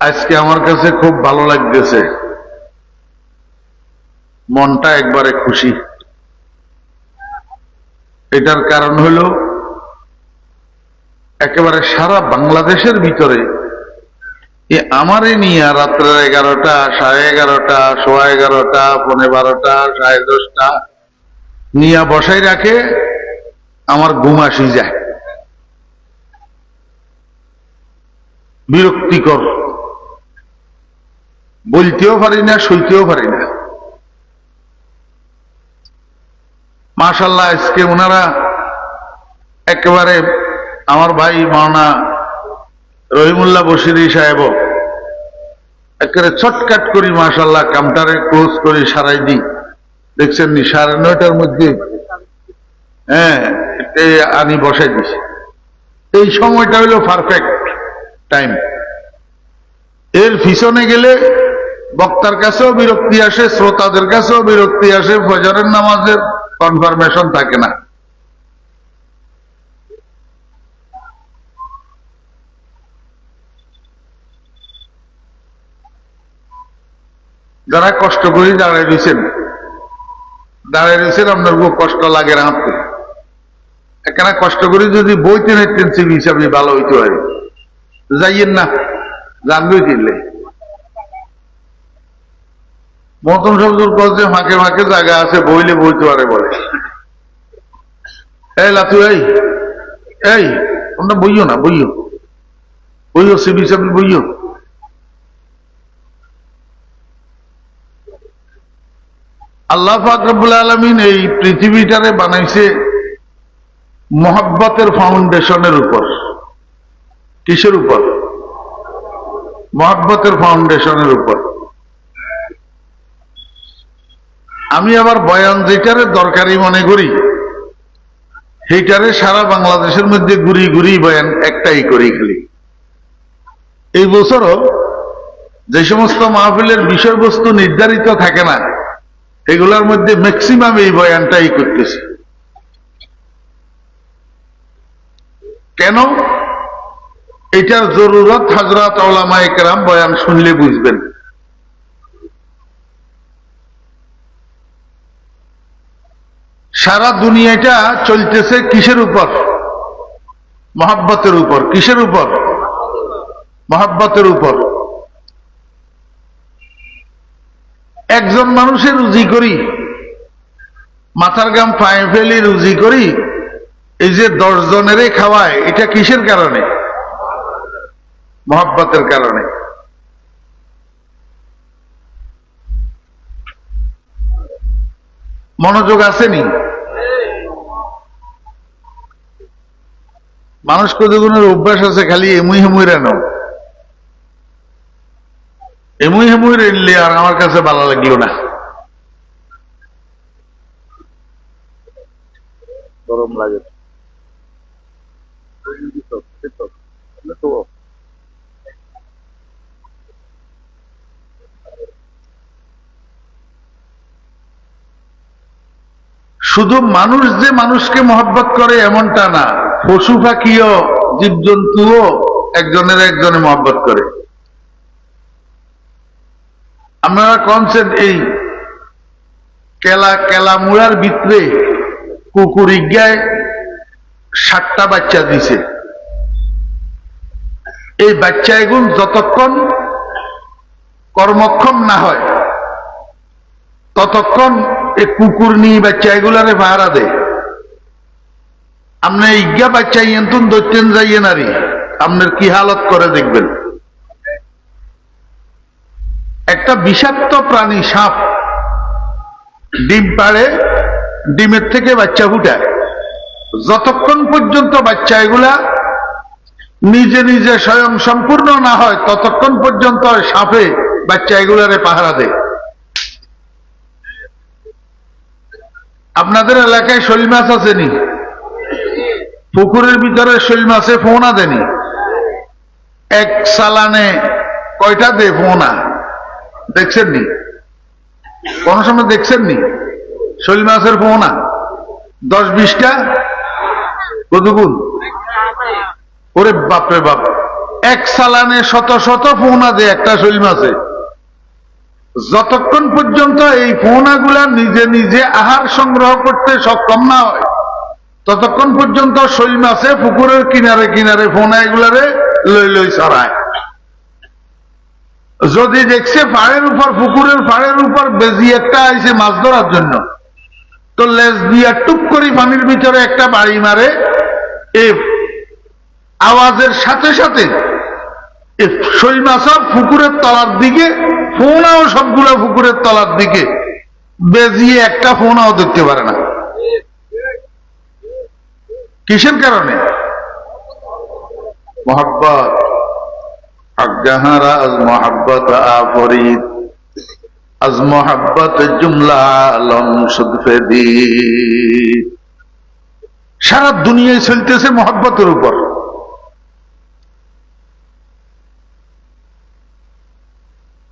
আজকে আমার কাছে খুব ভালো লাগতেছে। মনটা একবারে খুশি। এটার কারণ হলো, একেবারে সারা বাংলাদেশের ভিতরে এ আমারে নিয়ে রাত্রে এগারোটা, সাড়ে এগারোটা, সোয়া এগারোটা পনেরো বারোটা, সাড়ে দশটা নিয়ে বসাই রাখে, আমার ঘুম আসি যায়। বিরক্তিকর। বলতেও পারি না সইতেও পারি না। মাশাল্লাহ আজকে ওনারা একেবারে আমার ভাই মাওনা রহিমুল্লাহ বসিরি সাহেব একেবারে ছটকাট করি মাশাল্লাহ কামটারে ক্লোজ করি, সারাই দিই। দেখছেন নি, সাড়ে নয়টার মধ্যে হ্যাঁ আনি বসাই দিছি। এই সময়টা হলো পারফেক্ট টাইম এর পিছনে গেলে বক্তার কাছেও বিরক্তি আসে, শ্রোতাদের কাছেও বিরক্তি আসে, ফজরের নামাজের কনফার্মেশন থাকে না। যারা কষ্ট করে দাঁড়ায় রয়েছেন দাঁড়ায় রয়েছেন, আপনার খুব কষ্ট লাগে রাঁধতে এখানে কষ্ট করে যদি বইতে নিতেন সিবি হিসাবে ভালো হইতে পারে। যাইয়েন না, জানবেই কিনলে মতন শব্দর করছে ফাঁকে ফাঁকে জায়গা আছে, বইলে বইতে পারে বলে। এই লাতু, এই এই, তোমরা বইও না, বইও। বইও সিবি সাবি বইও। আল্লাহ ফাকরবুল আলমিন এই পৃথিবীটারে বানাইছে মহাব্বতের ফাউন্ডেশনের উপর। কিসের উপর? মহাব্বতের ফাউন্ডেশনের উপর। আমি আবার বয়ান যেটারে দরকারি মনে করি, সেইটারে সারা বাংলাদেশের মধ্যে ঘুরি ঘুরি বয়ান একটাই করি খালি। এই বছরও যে সমস্ত মাহফিলের বিষয়বস্তু নির্ধারিত থাকে না, এগুলোর মধ্যে ম্যাক্সিমাম এই বয়ানটাই করতেছি। কেন? এটার জরুরত হজরত ওলামা একরাম বয়ান শুনলে বুঝবেন। সারা দুনিয়াটা চলতেছে কিসের উপর? মহাব্বতের উপর। কিসের উপর? মহাব্বতের উপর। একজন মানুষের রুজি করি, মাথার গাম পায়ে ফেলি, রুজি করি, এই যে দশ জনেরে খাওয়ায়, এটা কিসের কারণে? মহাব্বতের কারণে। মনোযোগ আসেনি। মানুষ কতগুণের অভ্যাস আছে খালি এমুই হেমুই রেনো এমুই হেমুই রেনলে আর আমার কাছে ভালো লাগল না। গরম লাগে। শুধু মানুষ যে মানুষকে মহব্বত করে এমনটা না, পশু পাখিও, জীবজন্তুও একজনের একজনে মহব্বত করে। আপনারা কনসেপ্ট এই কেলা কেলা মুড়ার ভিতরে কুকুর ইজ্ঞায় ষাটটা বাচ্চা দিছে। এই বাচ্চা এগুন যতক্ষণ কর্মক্ষম না হয়, ততক্ষণ এই কুকুর নিয়ে বাচ্চা এগুলারে ভাড়া দেয় আপনি ইজ্ঞা বাচ্চা ইয়ন্তুন দৈত্যেন যাইয়ে নারী, আপনার কি হালত করে দেখবেন? একটা বিষাক্ত প্রাণী সাপ ডিম পাড়ে, ডিমের থেকে বাচ্চা ফুটায়। যতক্ষণ পর্যন্ত বাচ্চা এগুলা নিজে নিজে স্বয়ং সম্পূর্ণ না হয়, ততক্ষণ পর্যন্ত সাপে বাচ্চা এগুলারে পাহারা দেয়। আপনাদের এলাকায় শৈল মাছ আসেনি? পুকুরের ভিতরে শৈল মাছে ফোনা দেনি এক সালানে কয়টা দে ফোনা দেখছেন নি কোন সময় দেখছেন নি শৈল মাছের ফোনা দশ বিশটা? কতগুণ? ওরে বাপরে বাপ! এক সালানে শত শত ফোনা দেয় একটা শৈল মাছে। যতক্ষণ পর্যন্ত এই ফোনাগুলা নিজে নিজে আহার সংগ্রহ করতে সক্ষম না হয়, ততক্ষণ পর্যন্ত শৈল মাছে পুকুরের কিনারে কিনারে ফোনা এগুলারে লই লই ছড়ায়। যদি দেখছে পাড়ের উপর, পুকুরের পাড়ের উপর বেজি একটা আইছে মাছ ধরার জন্য, তো লেজ দিয়া টুক করে পানির ভিতরে একটা বাড়ি মারে, এ আওয়াজের সাথে সাথে শৈল মাছও পুকুরের তলার দিকে ফোনাও সবগুলো পুকুরের তলার দিকে। বেজিয়ে একটা ফোনাও দেখতে পারে না। কিসের কারণে? মোহাব্বত। আজ্ঞাহারা আজ মোহাব্বত আফরিদ আজ মোহাব্বত জুমলা আলম সুদফেদি সারা দুনিয়ায় চলতেছে মোহাব্বতের উপর।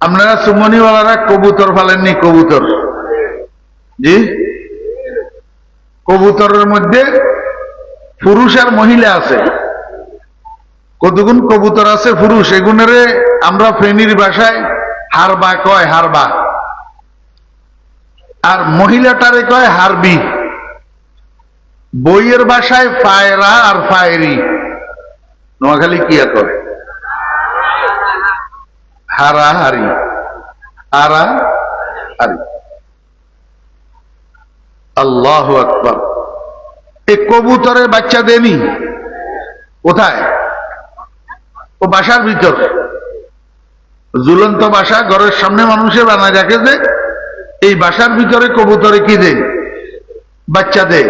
আপনারা সুমনিওয়ালারা কবুতর ফালেননি, কবুতর। জি? কবুতরের মধ্যে পুরুষ আর মহিলা আছে। কতগুণ কবুতর আছে পুরুষ? এগুনেরে আমরা ফেনীর ভাষায় হারবা কয়, হারবা। আর মহিলাটারে কয় হারবি। বইয়ের ভাষায় ফায়রা আর ফায়রি। নোয়াখালী কি কয় হারা হারি হারা হারি আল্লাহ আকবর এই কবুতরে বাচ্চা দেনি কোথায়? ও বাসার ভিতর। ঝুলন্ত বাসা, ঘরের সামনে মানুষের বানা রাখে যে, এই বাসার ভিতরে কবুতরে কি দেয়? বাচ্চা দেয়।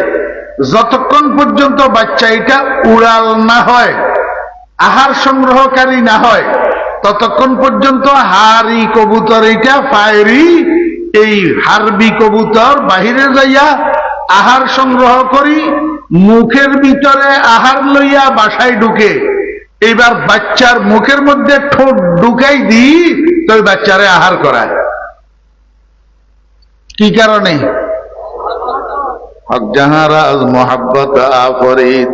যতক্ষণ পর্যন্ত বাচ্চা এটা উড়াল না হয়, আহার সংগ্রহকারী না হয় ততক্ষণ পর্যন্ত হারি কবুতর এটা ফায়রি এই হারবি কবুতর বাহিরে যাইয়া আহার সংগ্রহ করি, মুখের ভিতরে আহার লইয়া বাসায় ঢুকে। এবার বাচ্চার মুখের মধ্যে ঠোঁট ঢুকাই দিই, তো বাচ্চারে আহার করায়। কি কারণে? হক জাহারা আজ মোহাব্বত আফরিদ।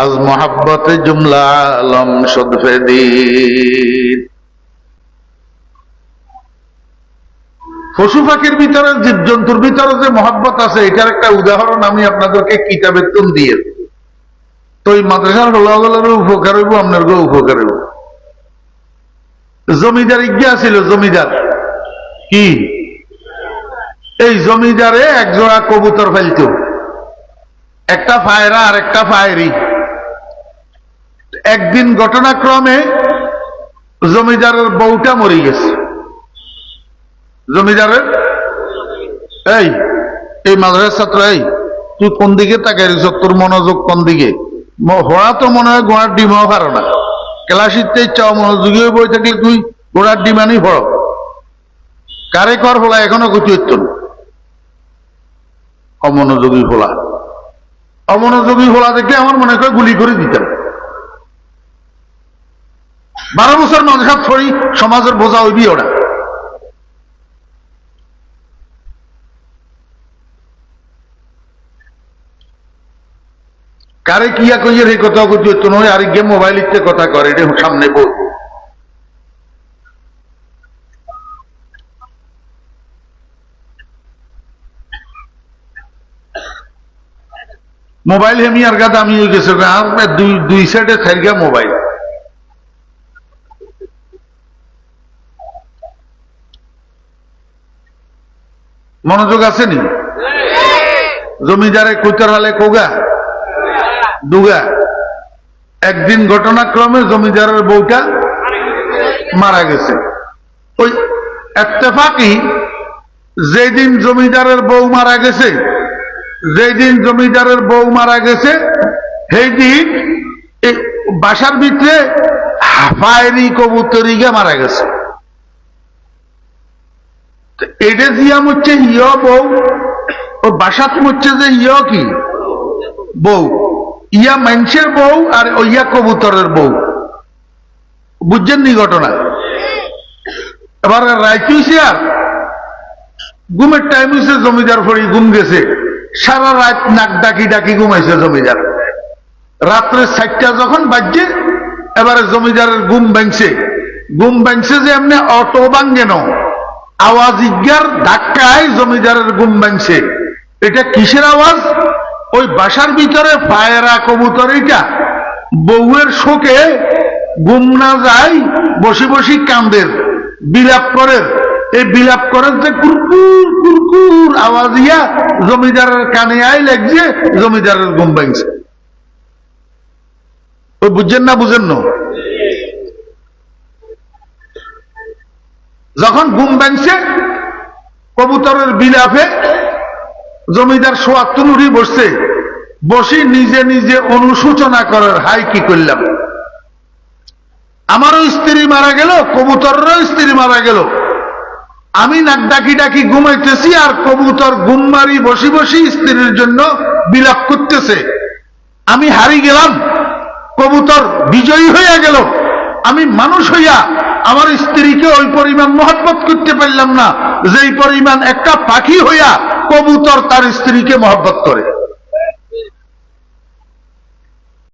আজ মোহাব্বত জুমলা আলম সদফেদিন পশু পাখির ভিতরে জীব জন্তুর ভিতরে যে মহাব্বত আছে, এটার একটা উদাহরণ আমি আপনাদেরকে কিতাবের তুন দিয়ে তো এই মাদ্রাসার হলাগলের উপকার হইব আপনার উপকার হইব। জমিদার ইজ্ঞা ছিল, জমিদার। কি? এই জমিদারে এক জোড়া কবুতর ফেলত। একটা ফায়রা আর একটা ফায়রি। একদিন ঘটনাক্রমে জমিদারের বউটা মরে গেছে। জমিদারের? এই এই মাদ্রাসার ছাত্র, এই, তুই কোন দিকে তাকাই তোর মনোযোগ কোন দিকে? হওয়া তো মনে হয় গোড়ার ডিমও পারো না। ক্লাসিতে ইচ্ছা মনোযোগী হয়ে বই থাকলে তুই গোড়ার ডিমানই পড়ো। কারে কর ফোলা এখনও কিছু হইত অমনোযোগী ফোলা অমনোযোগী ফোলা দেখলে আমার মনে করে গুলি করে দিতাম। বারো বছর মাদ্রাসা ছড়ি সমাজের বোঝা হইবি ওরা। কারে কিয়া কইয়ে রে কথা কইতে তো নয় আর গিয়ে মোবাইল ইচ্ছে কথা করে এটা সামনে বলব মোবাইল হেমি আর গাদা আমি হয়ে গেছে আর দুই দুই সাইডে থাইগা মোবাইল মনোযোগ আছে নি জমিদারে কুচার হালে কোগা? দুগা একদিন ঘটনাক্রমে জমিদারের বউটা মারা গেছে। ওই এত্তেফাকি, যেদিন জমিদারের বউ মারা গেছে, যেদিন জমিদারের বউ মারা গেছে সেই দিন বাসার ভিতরে ফায়ারি কবুতরিগা মারা গেছে। এটা দিয়াম হচ্ছে ইয় বউ, ও বাসাত হচ্ছে যে ইয় কি? বউ। ইয়া মানুষের বউ আর ইয়া কবুতরের বউ। বুঝছেন নি ঘটনা? এবার রাইতে ঘুমের টাইম হয়েছে জমিদার ফড়ি ঘুম গেছে। সারা রাত নাক ডাকি ডাকি ঘুমাইছে জমিদার। রাত্রে সাতটা যখন বাজছে, এবারে জমিদারের গুম ব্যাংছে গুম ব্যাংছে যে এমনি অটো বাঙ্গেন আওয়াজ ইজ্ঞার ধাক্কায় জমিদারের গুম ব্যাংছে এটা কিসের আওয়াজ? ওই বাসার ভিতরে পায়রা কবুতর এটা। বউয়ের শোকে গুম না যায়, বসে বসে কান্দের বিলাপ করেন এই বিলাপ করেন যে কুরকুর কুরকুর আওয়াজ ইয়া জমিদারের কানে আই লাগছে, জমিদারের গুম ভাঙছে। বুঝছেন না বুঝেন না? যখন গুম ভাঙছে, কবুতরের বিলাপে জমিদার সোয়াত্তর উঠি বসছে। বসে নিজে নিজে অনুশোচনা করার হাই কি করলাম? আমারও স্ত্রী মারা গেল, কবুতরেরও স্ত্রী মারা গেল। আমি নাক ডাকি ডাকি ঘুমাইতেছি আর কবুতর গুম মারি বসি বসি স্ত্রীর জন্য বিলাপ করতেছে। আমি হারি গেলাম, কবুতর বিজয়ী হইয়া গেল। আমি মানুষ হইয়া আমার স্ত্রীকে ওই পরিমাণ মহব্বত করতে পারলাম না। যেই পরিমাণ একটা পাখি হইয়া কবুতর তার স্ত্রীকে মহব্বত করে।